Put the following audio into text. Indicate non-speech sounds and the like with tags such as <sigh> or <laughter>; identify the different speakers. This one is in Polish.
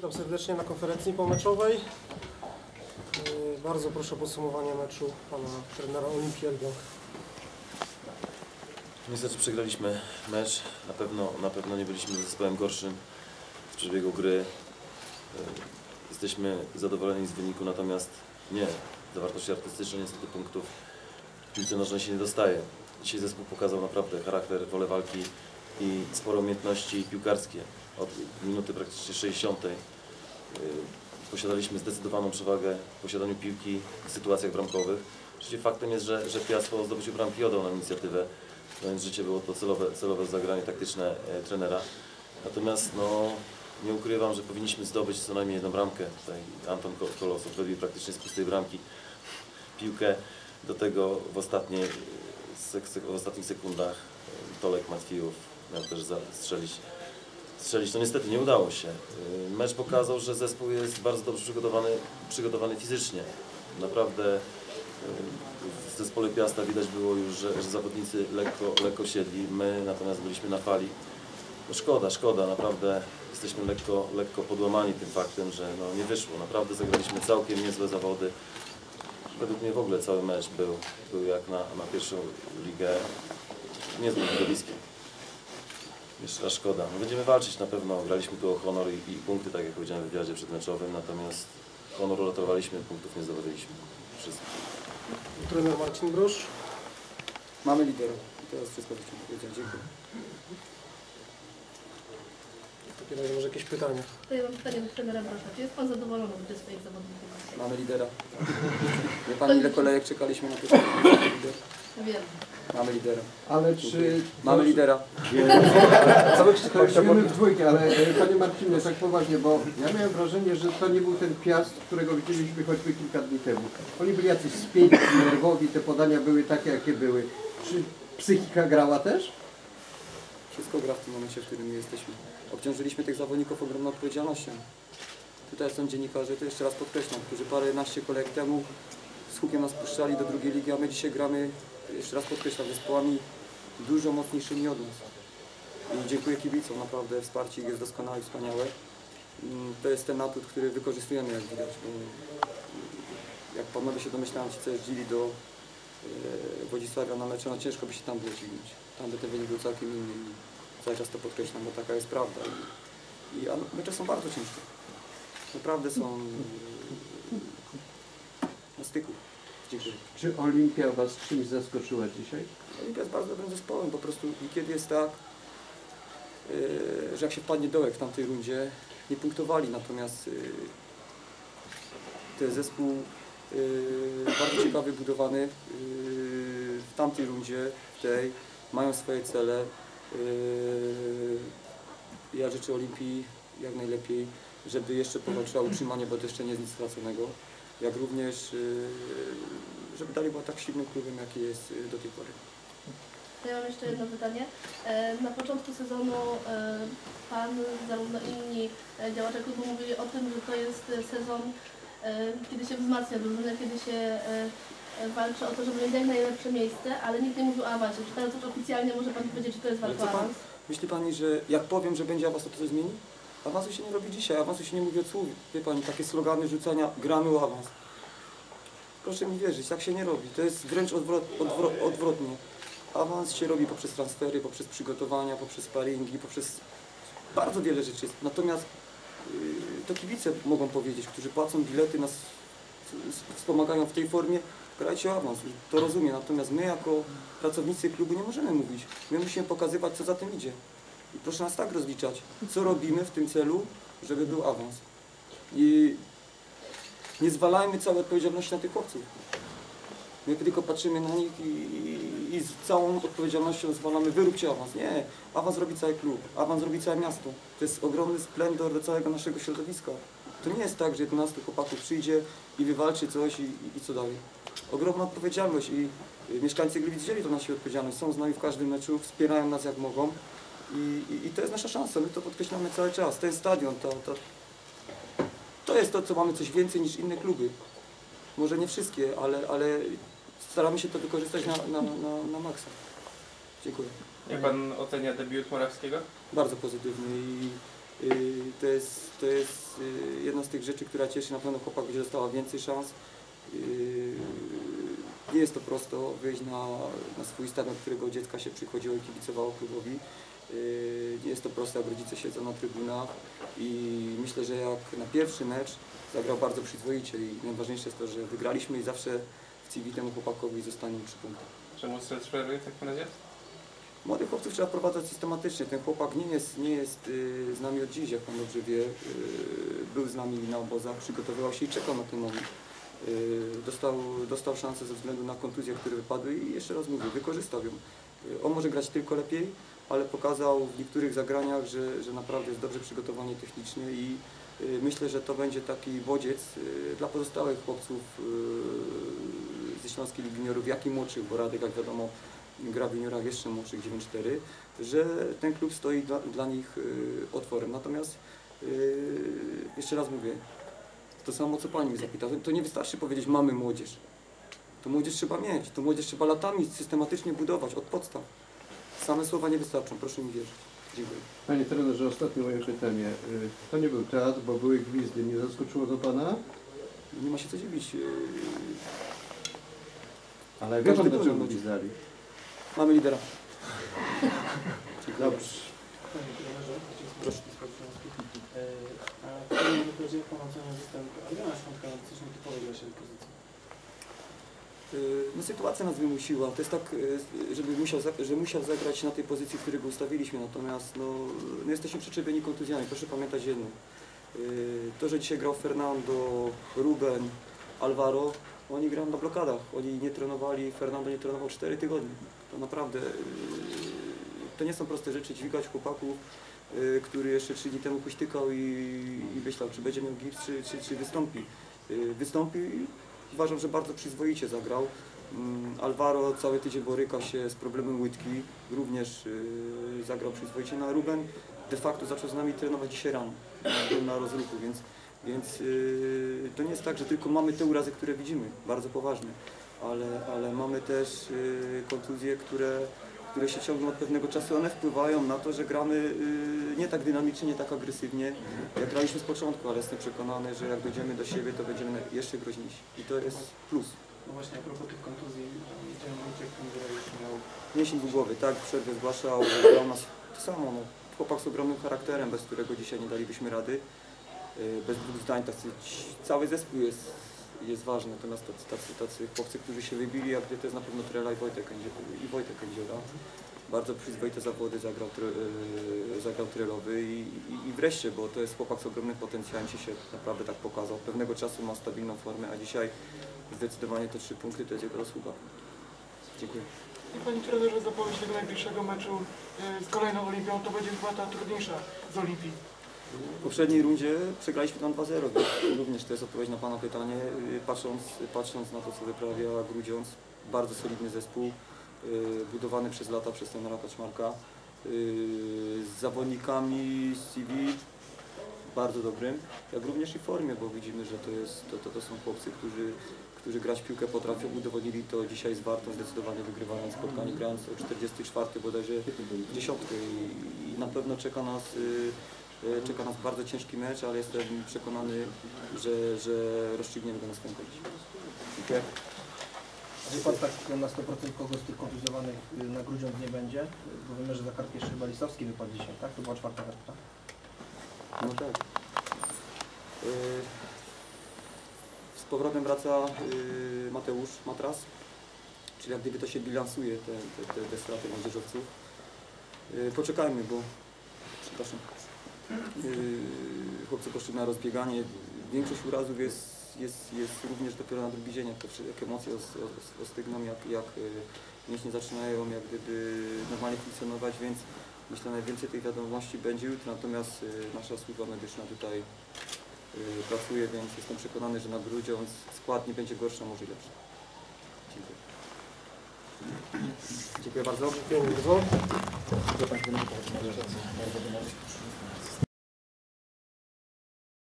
Speaker 1: Witam serdecznie na konferencji pomeczowej. Yy, Bardzo proszę o podsumowanie meczu pana trenera Olimpii Elbląg.
Speaker 2: Niestety przegraliśmy mecz. Na pewno, na pewno nie byliśmy zespołem gorszym w przebiegu gry. E, Jesteśmy zadowoleni z wyniku, natomiast nie. Zawartości artystycznej niestety punktów piłce nożnej się nie dostaje. Dzisiaj zespół pokazał naprawdę charakter, wolę walki i spore umiejętności piłkarskie. Od minuty praktycznie 60. e, Posiadaliśmy zdecydowaną przewagę w posiadaniu piłki w sytuacjach bramkowych. Oczywiście faktem jest, że, że Piast zdobyciu bramki oddał nam inicjatywę, więc życie było to celowe, celowe zagranie taktyczne e, trenera. Natomiast no, nie ukrywam, że powinniśmy zdobyć co najmniej jedną bramkę. Tutaj Anton Ko- Kolosow wybił praktycznie z pustej bramki piłkę. Do tego w, ostatniej, sek- w ostatnich sekundach e, Tolek Matwijów miał też strzelić. Strzelić, no niestety nie udało się. E, Mecz pokazał, że zespół jest bardzo dobrze przygotowany, przygotowany fizycznie. Naprawdę e, w zespole Piasta widać było już, że, że zawodnicy lekko, lekko siedli. My natomiast byliśmy na fali. No szkoda, szkoda, naprawdę jesteśmy lekko, lekko podłamani tym faktem, że no nie wyszło. Naprawdę zagraliśmy całkiem niezłe zawody. Według mnie w ogóle cały mecz był, był jak na, na pierwszą ligę niezłym widowiskiem. Jeszcze raz szkoda. No będziemy walczyć na pewno. Graliśmy tu o honor i, i punkty, tak jak powiedziałem w wywiadzie przedmeczowym, natomiast honor uratowaliśmy, punktów nie zdobyliśmy. Wszystko.
Speaker 1: Trener Marcin Brosz.
Speaker 3: Mamy lidera. I teraz wszystko, chciałem powiedzieć. Dziękuję.
Speaker 1: W takim razie może jakieś pytania.
Speaker 4: To ja mam pytanie do trenera Brosza. Czy jest Pan zadowolony ze swoich zawodników?
Speaker 3: Mamy lidera. <laughs> Wie Pani, ile kolejek czekaliśmy na to? <laughs>
Speaker 4: Wiem.
Speaker 3: Mamy lidera.
Speaker 5: Ale czy...
Speaker 3: Mamy lidera.
Speaker 5: Chodzimy w dwójkę, ale e, Panie Marcinie, tak poważnie, bo ja miałem wrażenie, że to nie był ten piast, którego widzieliśmy choćby kilka dni temu. Oni byli jacyś spięci, nerwowi, te podania były takie, jakie były. Czy psychika grała też?
Speaker 3: Wszystko gra w tym momencie, w którym my jesteśmy. Obciążyliśmy tych zawodników ogromną odpowiedzialnością. Tutaj są dziennikarze, to jeszcze raz podkreślam, którzy paręnaście kolejek temu z hukiem nas puszczali do drugiej ligi, a my dzisiaj gramy, jeszcze raz podkreślam, zespołami dużo mocniejszymi od nas. I dziękuję kibicom, naprawdę wsparcie jest doskonałe i wspaniałe. Mm, To jest ten atut, który wykorzystujemy, jak widać. Bo jak panowie się domyślają, ci co jeździli do e, Wodzisławia na mecze, no ciężko by się tam było dźwignąć. Tam by ten wynik był całkiem inny i cały czas to podkreślam, bo taka jest prawda. I, i a mecze są bardzo ciężkie. Naprawdę są e, na styku.
Speaker 5: Czy Olimpia Was czymś zaskoczyła dzisiaj?
Speaker 3: Olimpia jest bardzo dobrym zespołem, po prostu niekiedy jest tak, yy, że jak się wpadnie dołek w tamtej rundzie, nie punktowali, natomiast to jest zespół yy, bardzo ciekawy, budowany w tamtej rundzie, w tej, mają swoje cele. Ja życzę Olimpii jak najlepiej, żeby jeszcze powalczyła utrzymanie, bo to jeszcze nie jest nic straconego, jak również yy, żeby dalej była tak silnym klubem, jaki jest yy, do tej pory.
Speaker 4: Ja mam jeszcze jedno pytanie. E, Na początku sezonu e, Pan, zarówno inni e, działacze klubu mówili o tym, że to jest sezon, kiedy się wzmacnia drużynę, kiedy się walczy o to, żeby mieć jak najlepsze miejsce, ale nikt nie mówił o awansie. Czy teraz już oficjalnie może Pan powiedzieć, czy to jest walka o awans?
Speaker 3: Myśli Pani, że jak powiem, że będzie awans, to to się zmieni? Awansu się nie robi dzisiaj, awansu się nie mówi od słów. Wie Pani, takie slogany rzucania, gramy o awans. Proszę mi wierzyć, tak się nie robi. To jest wręcz odwrot, odwrot, odwrotnie. Awans się robi poprzez transfery, poprzez przygotowania, poprzez sparingi, poprzez bardzo wiele rzeczy. Natomiast yy, to kibice mogą powiedzieć, którzy płacą bilety, nas wspomagają w tej formie, grajcie o awans. To rozumiem. Natomiast my jako pracownicy klubu nie możemy mówić. My musimy pokazywać, co za tym idzie. I proszę nas tak rozliczać, co robimy w tym celu, żeby był awans. I nie zwalajmy całej odpowiedzialności na tych chłopców. My tylko patrzymy na nich i, i, z całą odpowiedzialnością zwalamy, wyróbcie awans. Nie, awans robi cały klub, awans robi całe miasto. To jest ogromny splendor do całego naszego środowiska. To nie jest tak, że 11 chłopaków przyjdzie i wywalczy coś i, i, i co dalej. Ogromna odpowiedzialność i mieszkańcy Gliwic wzięli tą naszą odpowiedzialność. Są z nami w każdym meczu, wspierają nas jak mogą. I, i, I to jest nasza szansa, my to podkreślamy cały czas. Ten stadion, to, to, to jest to, co mamy coś więcej niż inne kluby. Może nie wszystkie, ale, ale staramy się to wykorzystać na, na, na, na maksa. Dziękuję.
Speaker 6: Jak pan ocenia debiut Morawskiego?
Speaker 3: Bardzo pozytywny i Y, To jest, to jest y, jedna z tych rzeczy, która cieszy. Na pewno chłopak będzie dostała więcej szans. Y, Nie jest to prosto wyjść na, na swój stadion, którego dziecka się przychodziło i kibicowało klubowi. Y, Nie jest to proste, jak rodzice siedzą na trybunach i myślę, że jak na pierwszy mecz zagrał bardzo przyzwoicie i najważniejsze jest to, że wygraliśmy i zawsze w CV temu chłopakowi zostanie trzy punkty.
Speaker 6: Czemu stres przerwy w takim razie?
Speaker 3: Młodych chłopców trzeba wprowadzać systematycznie. Ten chłopak nie jest, nie jest y, z nami od dziś, jak Pan dobrze wie. Y, był z nami na obozach, przygotowywał się i czekał na ten moment. Y, dostał, dostał szansę ze względu na kontuzje, które wypadły i jeszcze raz mówię, wykorzystał ją. Y, on może grać tylko lepiej, ale pokazał w niektórych zagraniach, że, że naprawdę jest dobrze przygotowany technicznie i y, myślę, że to będzie taki bodziec dla pozostałych chłopców ze Śląskiej Ligi Juniorów, jak i młodszych, bo Radek, jak wiadomo, gra w juniorach jeszcze młodszych 9-4, że ten klub stoi dla, dla nich otworem. Natomiast jeszcze raz mówię, to samo co Pani mnie zapytała, to nie wystarczy powiedzieć mamy młodzież. To młodzież trzeba mieć, to młodzież trzeba latami systematycznie budować od podstaw. Same słowa nie wystarczą, proszę mi wierzyć. Dziękuję.
Speaker 5: Panie trenerze, ostatnie moje pytanie. Y, To nie był teatr, bo były gwizdy. Nie zaskoczyło to Pana?
Speaker 3: Nie ma się co dziwić. y,
Speaker 5: Ale wie Pan, dlaczego gwizdali?
Speaker 3: Mamy lidera.
Speaker 5: Dobrze.
Speaker 7: Pozycji?
Speaker 3: No, sytuacja nas wymusiła. To jest tak, y, żeby musiał, że musiał zagrać na tej pozycji, w której go ustawiliśmy. Natomiast no, no jesteśmy przyczepieni kontuzjami. Proszę pamiętać jedno. Y, To, że dzisiaj grał Fernando, Ruben, Alvaro, oni grają na blokadach. Oni nie trenowali, Fernando nie trenował 4 tygodnie. To naprawdę, y, to nie są proste rzeczy dźwigać chłopaków, y, który jeszcze 3 dni temu huśtykał i, i myślał, czy będzie miał gips, czy, czy, czy wystąpi. Y, Wystąpi i uważam, że bardzo przyzwoicie zagrał. Mm, Alvaro cały tydzień boryka się z problemem łydki, również y, zagrał przyzwoicie. No a Ruben de facto zaczął z nami trenować dzisiaj rano, był na rozruchu, więc, więc y, to nie jest tak, że tylko mamy te urazy, które widzimy, bardzo poważne, ale, ale mamy też y, kontuzje, które, które się ciągną od pewnego czasu, one wpływają na to, że gramy y, nie tak dynamicznie, nie tak agresywnie, jak graliśmy z początku, ale jestem przekonany, że jak dojdziemy do siebie, to będziemy jeszcze groźniejsi i to jest plus.
Speaker 7: No właśnie a propos tych kontuzji, widziałem Wojciech Kądzielewicz miał
Speaker 3: Mięsień dwugłowy, tak, w przerwie zgłaszał, grał nas to samo, no. Chłopak z ogromnym charakterem, bez którego dzisiaj nie dalibyśmy rady. Yy, Bez dwóch zdań, tacy, cały zespół jest, jest ważny, natomiast tacy, tacy, tacy chłopcy, którzy się wybili, jak gdzie to jest na pewno Trela i Wojtek, i Wojtek Kędziora. Bardzo przyzwoite zawody zagrał, yy, zagrał Trelowy i, i, i wreszcie, bo to jest chłopak z ogromnym potencjałem, się się naprawdę tak pokazał. Pewnego czasu ma stabilną formę, a dzisiaj zdecydowanie te trzy punkty to jest jego zasługa. Dziękuję.
Speaker 8: I Panie trenerze, zapowiedź tego najbliższego meczu e, z kolejną Olimpią to będzie chyba ta trudniejsza z Olimpii.
Speaker 3: W poprzedniej rundzie przegraliśmy tam 2-0, więc również to jest odpowiedź na Pana pytanie. Yy, Patrząc, patrząc na to, co wyprawia Grudziądz, bardzo solidny zespół, yy, budowany przez lata przez trenera Kaczmarka, yy, z zawodnikami z CV bardzo dobrym, jak również i w formie, bo widzimy, że to, jest, to, to, to są chłopcy, którzy, którzy grać piłkę potrafią, udowodnili to dzisiaj z Wartą, zdecydowanie wygrywając spotkanie, grając o 44 bodajże dziesiątkę i, i na pewno czeka nas y, y, czeka nas bardzo ciężki mecz, ale jestem przekonany, że, że rozstrzygniemy go na swoim końcu. Dziękuję.
Speaker 9: Wie Pan tak na 100% kogo z tych kontuzjowanych y, na Grudziądz nie będzie? Bo wiemy, że za kartkę jeszcze chyba Lisowski wypadł dzisiaj, tak? To była czwarta kartka.
Speaker 3: No tak. Y, Z powrotem wraca y, Mateusz Matras, czyli jak gdyby to się bilansuje, te, te, te, straty młodzieżowców. Y, Poczekajmy, bo przepraszam. Y, Chłopcy poszli na rozbieganie. Większość urazów jest, jest, jest również dopiero na drugi dzień, jak, to, jak emocje os, os, ostygną, jak, jak y, mięśnie zaczynają jak gdyby normalnie funkcjonować, więc myślę najwięcej tych wiadomości będzie jutro, natomiast y, nasza służba medyczna tutaj y, pracuje, więc jestem przekonany, że na Grudziądz skład nie będzie gorszy, a może i lepszy. Dziękuję. Dziękuję bardzo.
Speaker 1: Dziękuję bardzo.